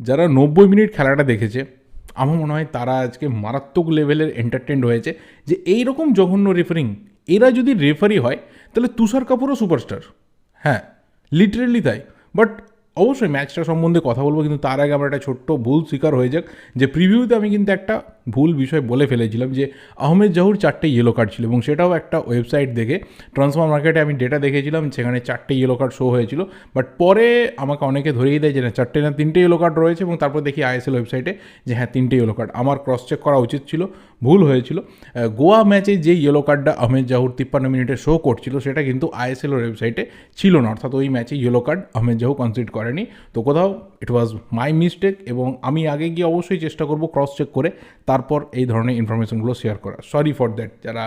যারা নব্বই মিনিট খেলাটা দেখেছে, আমার মনে হয় তারা আজকে মারাত্মক লেভেলের এন্টারটেন্ড হয়েছে যে এই রকম জঘন্য রেফারিং এরা যদি রেফারি হয়, তাহলে তুষার কাপুরও সুপারস্টার হ্যাঁ লিটারেলি তাই। বাট অবশ্যই ম্যাচটা সম্বন্ধে কথা বলব, কিন্তু তার আগে আমার একটা ছোট্ট ভুল স্বীকার হয়ে যাক। যে প্রিভিউতে আমি কিন্তু একটা ভুল বিষয় বলে ফেলেছিলাম যে আহমেদ জাহুর চারটে ইয়েলো কার্ড ছিল এবং সেটাও একটা ওয়েবসাইট দেখে ট্রান্সফার মার্কেটে আমি ডেটা দেখেছিলাম, সেখানে চারটে ইয়েলো কার্ড শো হয়েছিল। বাট পরে আমাকে অনেকে ধরিয়ে দেয় যে না, চারটে না, তিনটে ইয়েলো কার্ড রয়েছে এবং তারপর দেখি আইএসএল ওয়েবসাইটে যে হ্যাঁ তিনটে ইয়েলো কার্ড আমার ক্রস চেক করা উচিত ছিল, ভুল হয়েছিল। গোয়া ম্যাচে যে ইয়েলো কার্ডটা আহমেদ জাহুর তিপ্পান্ন মিনিটে শো করছিল, সেটা কিন্তু আইএসএল ওয়েবসাইটে ছিল না। অর্থাৎ ওই ম্যাচে yellow card Ahmed Jahouh concede করেনি। তো কোথাও ইট ওয়াজ মাই মিস্টেক এবং আমি আগে গিয়ে অবশ্যই চেষ্টা করব ক্রস চেক করে তারপর এই ধরনের ইনফরমেশনগুলো শেয়ার করা। সরি ফর দ্যাট যারা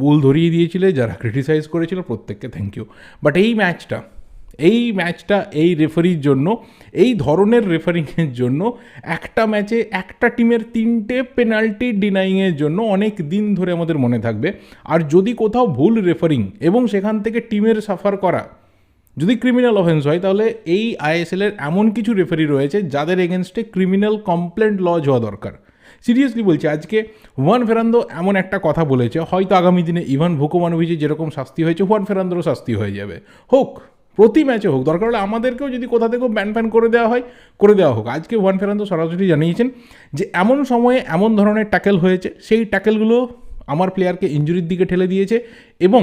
ভুল ধরিয়ে দিয়েছিলে, যারা ক্রিটিসাইজ করেছিল, প্রত্যেককে থ্যাংক ইউ বাট এই ম্যাচটা এই ম্যাচটা এই রেফারির জন্য, এই ধরনের রেফারিংয়ের জন্য, একটা ম্যাচে একটা টিমের তিনটে পেনাল্টি ডিনাইংয়ের জন্য অনেক দিন ধরে আমাদের মনে থাকবে। আর যদি কোথাও ভুল রেফারিং এবং সেখান থেকে টিমের সাফার করা, যদি ক্রিমিনাল অফেন্স হয়, তাহলে এই আইএসএলের এমন কিছু রেফারি রয়েছে, যাদের এগেনস্টে ক্রিমিনাল কমপ্লেন্ট লজ হওয়া দরকার। সিরিয়াসলি বলছি, আজকে হুয়ান ফেরান্দো এমন একটা কথা বলেছে, হয়তো আগামী দিনে ইভান ভুকোমানোভিচের যেরকম শাস্তি হয়েছে হুয়ান ফেরান্দোরও শাস্তি হয়ে যাবে। হোক, প্রতি ম্যাচে হোক, দরকার হলে আমাদেরকেও যদি কোথা থেকেও ব্যান ফ্যান করে দেওয়া হয়, করে দেওয়া হোক। আজকে ওয়ান ফেরান্দো সরাসরি জানিয়েছেন যে, এমন সময়ে এমন ধরনের ট্যাকেল হয়েছে, সেই ট্যাকেলগুলো আমার প্লেয়ারকে ইঞ্জুরির দিকে ঠেলে দিয়েছে এবং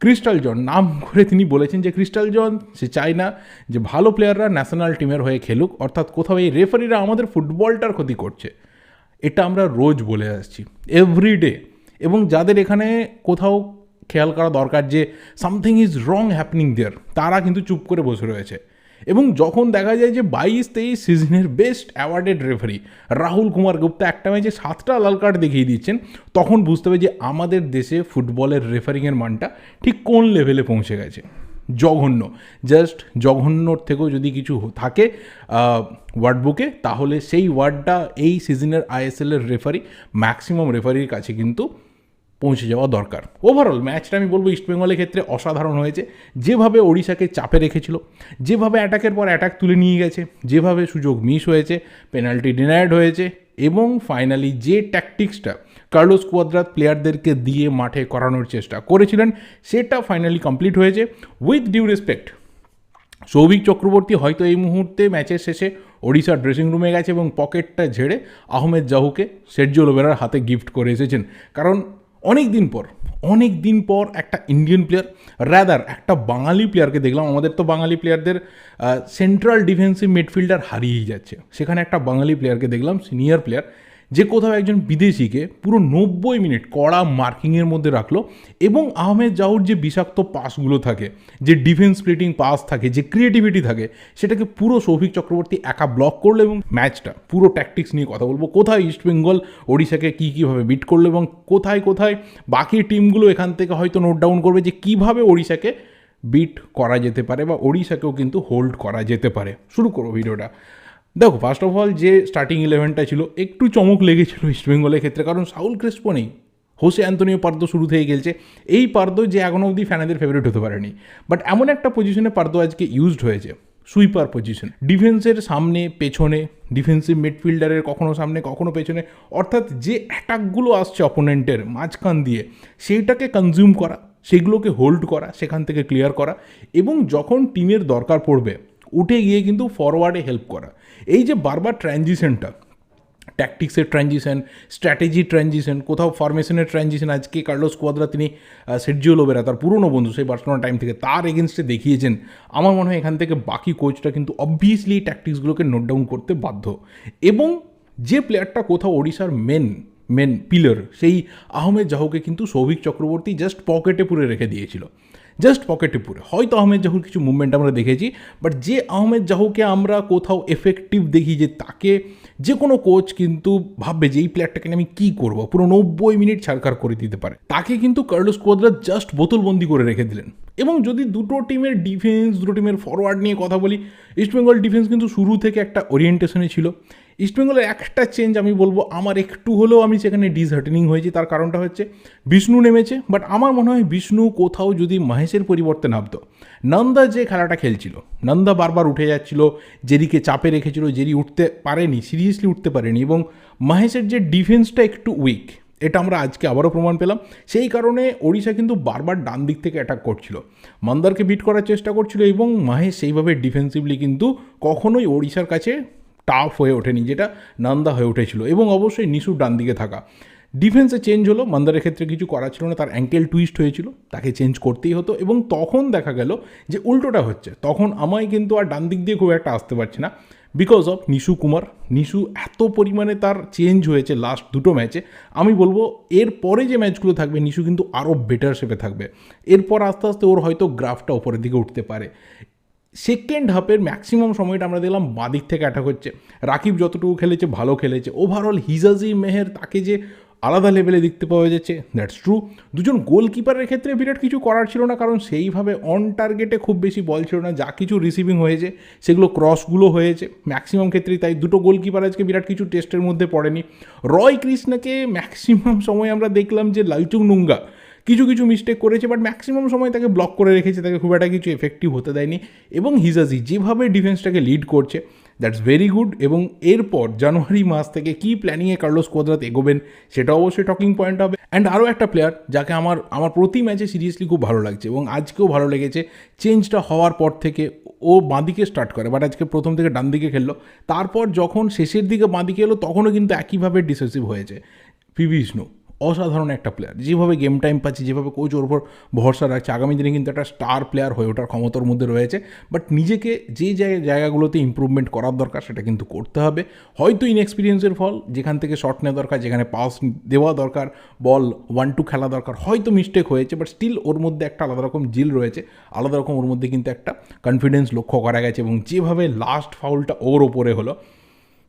ক্রিস্টাল জন নাম করে তিনি বলেছেন যে ক্রিস্টাল জন সে চায় না যে, ভালো প্লেয়াররা ন্যাশনাল টিমের হয়ে খেলুক, অর্থাৎ কোথাও এই রেফারিরা আমাদের ফুটবলটার ক্ষতি করছে। এটা আমরা রোজ বলে আসছি এভরিডে এবং যাদের এখানে কোথাও খেয়াল করা দরকার যে something is wrong happening there তারা কিন্তু চুপ করে বসে রয়েছে। এবং যখন দেখা যায় যে বাইশ তেইশ সিজনের best awarded referee Rahul Kumar Gupta একটা ম্যাচে সাতটা লাল কার্ড দেখিয়ে দিচ্ছেন, তখন বুঝতে হবে যে আমাদের দেশে ফুটবলের রেফারিংয়ের মানটা ঠিক কোন লেভেলে পৌঁছে গেছে। জঘন্য। জাস্ট জঘন্যর থেকেও যদি কিছু থাকে ওয়ার্ড বুকে তাহলে সেই ওয়ার্ডটা এই সিজনের আইএসএলের রেফারি ম্যাক্সিমাম রেফারির কাছে কিন্তু পৌঁছে যাওয়া দরকার। ওভারঅল ম্যাচটা আমি বলব ইস্টবেঙ্গলের ক্ষেত্রে অসাধারণ হয়েছে। যেভাবে ওড়িশাকে চাপে রেখেছিল, যেভাবে অ্যাটাকের পর অ্যাটাক তুলে নিয়ে গেছে, যেভাবে সুযোগ মিস হয়েছে পেনাল্টি ডিনায়ার্ড হয়েছে, এবং ফাইনালি যে ট্যাকটিক্সটা কার্লোস কুয়াদ্রাত প্লেয়ারদেরকে দিয়ে মাঠে করানোর চেষ্টা করেছিলেন, সেটা ফাইনালি কমপ্লিট হয়েছে। With due respect Souvik Chakraborty হয়তো এই মুহূর্তে ম্যাচের শেষে ওড়িশার ড্রেসিং রুমে গেছে এবং পকেটটা ঝেড়ে আহমেদ জাহুকে সের্জিও লোবেরার হাতে গিফট করে এসেছেন। কারণ অনেক দিন পর অনেক দিন পর একটা ইন্ডিয়ান প্লেয়ার রাদার একটা বাঙালি প্লেয়ারকে দেখলাম। আমাদের তো বাঙালি প্লেয়ারদের সেন্ট্রাল ডিফেন্সিভ মিডফিল্ডার হারিয়েই যাচ্ছে। সেখানে একটা বাঙালি প্লেয়ারকে দেখলাম সিনিয়র প্লেয়ার যে কোথাও একজন বিদেশিকে পুরো নব্বই মিনিট কড়া মার্কিংয়ের মধ্যে রাখল এবং আহমেদ জাহুর যে বিষাক্ত পাসগুলো থাকে, যে ডিফেন্স স্প্লিটিং পাস থাকে, যে ক্রিয়েটিভিটি থাকে, সেটাকে পুরো সৌভিক চক্রবর্তী একা ব্লক করল এবং ম্যাচটা, পুরো ট্যাকটিক্স নিয়ে কথা বলব। কোথায় ইস্টবেঙ্গল ওড়িশাকে কী কীভাবে বিট করল এবং কোথায় কোথায় বাকি টিমগুলো এখান থেকে হয়তো নোট ডাউন করবে যে কীভাবে ওড়িশাকে বিট করা যেতে পারে বা ওড়িশাকেও কিন্তু হোল্ড করা যেতে পারে। শুরু করো ভিডিওটা। দেখো ফার্স্ট অফ অল যে স্টার্টিং ইলেভেনটা ছিল, একটু চমক লেগেছিল ইস্টবেঙ্গলের ক্ষেত্রে, কারণ সাউল ক্রেসপো নেই। হোসে অ্যান্তনিও পার্দ শুরু থেকে গেলছে এই পার্দ যে এখনও অবধি ফ্যানেদের ফেভারিট হতে পারেনি। বাট এমন একটা পজিশনে পার্দ আজকে ইউজড হয়েছে। সুইপার পজিশন ডিফেন্সের সামনে, পেছনে ডিফেন্সিভ মিডফিল্ডারের কখনো সামনে, কখনো পেছনে। অর্থাৎ যে অ্যাটাকগুলো আসছে অপোনেন্টের মাঝখান দিয়ে, সেইটাকে কনজিউম করা, সেগুলোকে হোল্ড করা, সেখান থেকে ক্লিয়ার করা। এবং যখন টিমের দরকার পড়বে উঠে গিয়ে কিন্তু ফরওয়ার্ডে হেল্প করা। এই যে বারবার ট্রানজিশনটা ট্যাকটিক্সের ট্রানজিশন স্ট্র্যাটেজি ট্রানজিশন কোথাও ফরমেশনের ট্রানজিশন আজকে কার্লোস কোয়াদ্রা তিনি সের্জিও লোবেরা তার পুরনো বন্ধু, সেই বার্সেলোনা টাইম থেকে তার এগেনস্টে দেখিয়েছেন। আমার মনে হয় এখান থেকে বাকি কোচটা কিন্তু অবভিয়াসলি ট্যাকটিক্সগুলোকে নোট ডাউন করতে বাধ্য। এবং যে প্লেয়ারটা কোথাও ওড়িশার মেন মেন পিলার সেই আহমেদ জাহুকে কিন্তু সৌভিক চক্রবর্তী জাস্ট পকেটে পুরে রেখে দিয়েছিল। জাস্ট পকেটে পুরে হয়তো আহমেদ জাহুর কিছু মুভমেন্ট আমরা দেখেছি বাট যে আহমেদ জাহুকে আমরা কোথাও এফেক্টিভ দেখি যে তাকে যে কোনো কোচ কিন্তু ভাববে যে এই প্লেয়ারটাকে আমি কী করব। পুরো নব্বই মিনিট ছাড়কার করে দিতে পারে। তাকে কিন্তু কার্লোস কোয়াদ্রা জাস্ট বোতলবন্দি করে রেখে দিলেন। এবং যদি দুটো টিমের ডিফেন্স দুটো টিমের ফরওয়ার্ড নিয়ে কথা বলি ইস্টবেঙ্গল ডিফেন্স কিন্তু শুরু থেকে একটা ওরিয়েন্টেশনে ছিল। ইস্টবেঙ্গলের একটা চেঞ্জ আমি বলব, আমার একটু হলেও আমি সেখানে ডিসহার্টেনিং হয়েছি। তার কারণটা হচ্ছে বিষ্ণু নেমেছে বাট আমার মনে হয় বিষ্ণু কোথাও যদি মহেশের পরিবর্তে নামতো নন্দা যে খেলাটা খেলছিল নন্দা বারবার উঠে যাচ্ছিল জেরিকে চাপে রেখেছিল জেরি উঠতে পারেনি সিরিয়াসলি উঠতে পারেনি, এবং মহেশের যে ডিফেন্সটা একটু উইক এটা আমরা আজকে আবারও প্রমাণ পেলাম। সেই কারণে ওড়িশা কিন্তু বারবার ডান দিক থেকে অ্যাটাক করছিল। মন্দারকে বিট করার চেষ্টা করছিল, এবং মাহেশ সেইভাবে ডিফেন্সিভলি কিন্তু কখনোই ওড়িশার কাছে টাফ হয়ে ওঠেনি, যেটা নান্দা হয়ে উঠেছিল। এবং অবশ্যই নিশুর ডান দিকে থাকা। ডিফেন্সে চেঞ্জ হলো, মন্দারের ক্ষেত্রে কিছু করা ছিল না, তার অ্যাঙ্কেল টুইস্ট হয়েছিল, তাকে চেঞ্জ করতেই হতো। এবং তখন দেখা গেল যে উল্টোটা হচ্ছে, তখন আমায় কিন্তু আর ডান দিক দিয়ে খুব একটা আসতে পারছে না। বিকজ অফ নিশু কুমার, নিশু এত পরিমাণে তার চেঞ্জ হয়েছে লাস্ট দুটো ম্যাচে আমি বলব, এর পরে যে ম্যাচগুলো থাকবে, নিশু কিন্তু আরও বেটার শেপে থাকবে। এরপর আস্তে আস্তে ওর হয়তো গ্রাফটা ওপরের দিকে উঠতে পারে। সেকেন্ড হাফের ম্যাক্সিমাম সময়টা আমরা দেখলাম বাদিক থেকে অ্যাটাক হচ্ছে। রাকিব যতটুকু খেলেছে, ভালো খেলেছে। ওভারঅল হিজাজি মেহের তাকে যে আলাদা লেভেলে দেখতে পাওয়া যাচ্ছে দ্যাটস ট্রু দুজন গোলকিপারের ক্ষেত্রে বিরাট কিছু করার ছিল না, কারণ সেইভাবে অন টার্গেটে খুব বেশি বল ছিল না, যা কিছু রিসিভিং হয়েছে, সেগুলো ক্রসগুলো হয়েছে। ম্যাক্সিমাম ক্ষেত্রেই তাই দুটো গোলকিপার আজকে বিরাট কিছু টেস্টের মধ্যে পড়েনি। রয় কৃষ্ণাকে ম্যাক্সিমাম সময় আমরা দেখলাম যে লাইচুং নুঙ্গা কিছু কিছু মিস্টেক করেছে বাট ম্যাক্সিমাম সময় তাকে ব্লক করে রেখেছে, তাকে খুব একটা কিছু এফেক্টিভ হতে দেয়নি। এবং হিজাজি যেভাবে ডিফেন্সটাকে লিড করছে দ্যাটস ভেরি গুড এবং এরপর জানুয়ারি মাস থেকে কী প্ল্যানিংয়ে কার্লোস কোয়াদ্রাত এগোবেন, সেটা অবশ্যই টকিং পয়েন্ট হবে। অ্যান্ড আরও একটা প্লেয়ার যাকে আমার আমার প্রতি ম্যাচে সিরিয়াসলি খুব ভালো লাগছে এবং আজকেও ভালো লেগেছে চেঞ্জটা হওয়ার পর থেকে ও বাঁদিকে স্টার্ট করে বাট আজকে প্রথম থেকে ডান দিকে খেললো। তারপর যখন শেষের দিকে বাঁদিকে এলো, তখনও কিন্তু একইভাবে ডিসেসিভ হয়েছে। পি বিষ্ণু অসাধারণ একটা প্লেয়ার যেভাবে গেম টাইম পাচ্ছে, যেভাবে কোচ ওর উপর ভরসা রাখছে, আগামী দিনে কিন্তু একটা স্টার প্লেয়ার হয়ে ওঠার ক্ষমতার মধ্যে রয়েছে। বাট নিজেকে যে জায়গাগুলোতে ইম্প্রুভমেন্ট করার দরকার, সেটা কিন্তু করতে হবে। হয়তো ইনএক্সপিরিয়েন্সের ফল, যেখান থেকে শট নেওয়া দরকার, যেখানে পাস দেওয়া দরকার বল ওয়ান টু খেলা দরকার, হয়তো মিস্টেক হয়েছে বাট স্টিল ওর মধ্যে একটা আলাদা রকম জিল রয়েছে। আলাদা রকম ওর মধ্যে কিন্তু একটা কনফিডেন্স লক্ষ্য করা গেছে এবং যেভাবে লাস্ট ফাউলটা ওর ওপরে হলো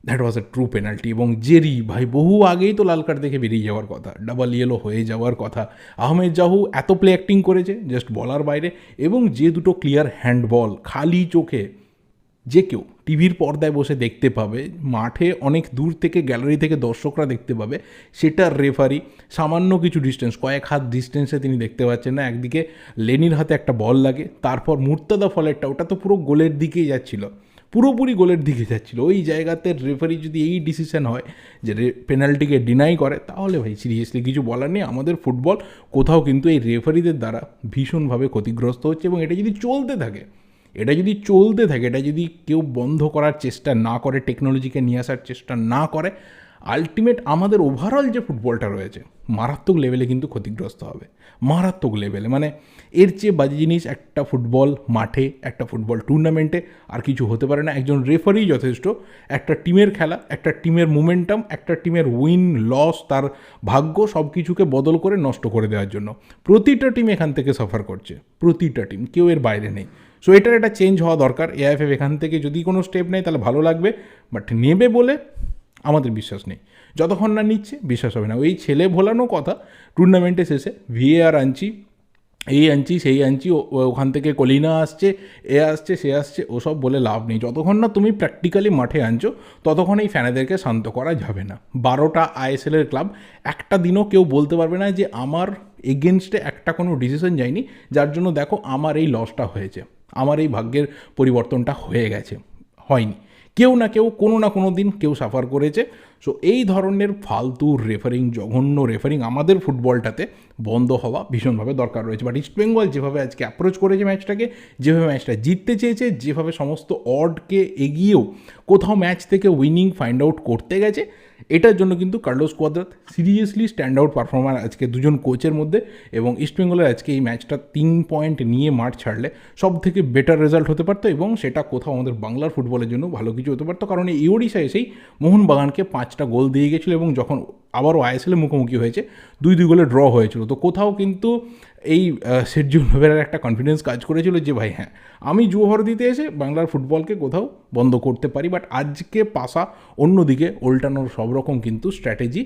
that was a true penalty এবং জেরি, ভাই, বহু আগেই তো লাল কার্ড দেখে বেরিয়ে যাওয়ার কথা। ডাবল ইয়েলো হয়ে যাওয়ার কথা। আহমেদ জাহু এত প্লে অ্যাক্টিং করেছে জাস্ট বলার বাইরে। এবং যে দুটো ক্লিয়ার হ্যান্ডবল খালি চোখে যে কেউ টিভির পর্দায় বসে দেখতে পাবে, মাঠে অনেক দূর থেকে গ্যালারি থেকে দর্শকরা দেখতে পাবে সেটার রেফারি সামান্য কিছু ডিস্টেন্স কয়েক হাত ডিস্টেন্সে তিনি দেখতে পাচ্ছেন না। একদিকে লেনির হাতে একটা বল লাগে, তারপর মুর্তাদা ফলেরটা, ওটা তো পুরো গোলের দিকেই যাচ্ছিল। পুরোপুরি গোলের দিকে যাচ্ছিল। ওই জায়গাতে রেফারি যদি এই ডিসিশন হয় যে পেনাল্টিকে ডিনাই করে, তাহলে ভাই সিরিয়াসলি কিছু বলার নেই। আমাদের ফুটবল কোথাও কিন্তু এই রেফারিদের দ্বারা ভীষণভাবে ক্ষতিগ্রস্ত হচ্ছে এবং এটা যদি চলতে থাকে, এটা যদি চলতে থাকে, এটা যদি কেউ বন্ধ করার চেষ্টা না করে টেকনোলজিকে নিয়ে আসার চেষ্টা না করে আলটিমেট আমাদের ওভারঅল যে ফুটবলটা রয়েছে, মারাত্মক লেভেলে কিন্তু ক্ষতিগ্রস্ত হবে। মারাত্মক লেভেলে মানে এর চেয়ে বাজে জিনিস একটা ফুটবল মাঠে, একটা ফুটবল টুর্নামেন্টে আর কিছু হতে পারে না। একজন রেফারি যথেষ্ট, একটা টিমের খেলা, একটা টিমের মুমেন্টাম একটা টিমের উইন লস তার ভাগ্য সব কিছুকে বদল করে নষ্ট করে দেওয়ার জন্য। প্রতিটা টিম এখান থেকে সাফার করছে। প্রতিটা টিম কেউ এর বাইরে নেই। সো এটার একটা চেঞ্জ হওয়া দরকার। এআইএফএফ এখান থেকে যদি কোনো স্টেপ নেয়, তাহলে ভালো লাগবে। বাট নেবে বলে আমাদের বিশ্বাস নেই। যতক্ষণ না নিচ্ছে, বিশ্বাস হবে না। ওই ছেলে ভোলানো কথা টুর্নামেন্টে শেষে ভিএআর আনছি, এই আনছি, সেই আনছি ওখান থেকে কলিনা আসছে, এ আসছে, সে আসছে, ওসব বলে লাভ নেই। যতক্ষণ না তুমি প্র্যাকটিক্যালি মাঠে আনছো, ততক্ষণ এই ফ্যানেদেরকে শান্ত করা যাবে না। বারোটা আইএসএলের ক্লাব একটা দিনও কেউ বলতে পারবে না যে আমার এগেনস্টে একটা কোনো ডিসিশন যায়নি। যার জন্য দেখো, আমার এই লসটা হয়েছে। আমার এই ভাগ্যের পরিবর্তনটা হয়ে গেছে। হয়নি। কেউ না কেউ, কোনো না কোনো দিন কেউ সাফার করেছে। সো এই ধরনের ফালতু রেফারিং জঘন্য রেফারিং আমাদের ফুটবলটাতে বন্ধ হওয়া ভীষণভাবে দরকার রয়েছে। বাট ইস্টবেঙ্গল যেভাবে আজকে অ্যাপ্রোচ করেছে ম্যাচটাকে যেভাবে ম্যাচটা জিততে চেয়েছে, যেভাবে সমস্ত অডকে এগিয়েও কোথাও ম্যাচ থেকে উইনিং ফাইন্ড আউট করতে গেছে এটার জন্য কিন্তু Carlos Cuadrat seriously stand out performer আজকে দুজন কোচের মধ্যে এবং ইস্টবেঙ্গলের আজকে এই ম্যাচটা তিন পয়েন্ট নিয়ে মাঠ ছাড়লে সব থেকে বেটার রেজাল্ট হতে পারতো এবং সেটা কোথাও আমাদের বাংলার ফুটবলের জন্য ভালো কিছু হতে পারতো। কারণ এই ওড়িশা এসেই মোহনবাগানকে পাঁচটা গোল দিয়ে গেছিল এবং যখন আবারও আইএসএলের মুখোমুখি হয়েছে। দুই দুই গোলে ড্র হয়েছিল। তো কোথাও কিন্তু এই সেরজু নোভেরার একটা কনফিডেন্স কাজ করেছিল যে, ভাই হ্যাঁ আমি জুহর দিতে এসে বাংলার ফুটবলকে কোথাও বন্ধ করতে পারি বাট আজকে পাশা অন্যদিকে উল্টানোর সব রকম কিন্তু স্ট্র্যাটেজি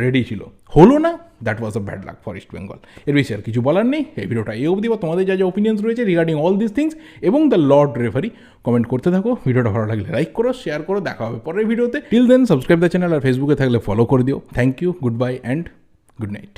রেডি ছিল। হলো না? That was a bad luck for East Bengal এর বেশি আর কিছু বলার নেই। এই ভিডিওটা এই অবধি বা তোমাদের যা যা ওপিনিয়ন্স রয়েছে রিগার্ডিং অল দিস থিংস এবং দ্য লর্ড রেফারি কমেন্ট করতে থাকো। ভিডিওটা ভালো লাগলে লাইক করো শেয়ার করো, দেখা হবে পরের ভিডিওতে। Till then subscribe the channel আর ফেসবুকে থাকলে ফলো করে দিও। Thank you good bye and good night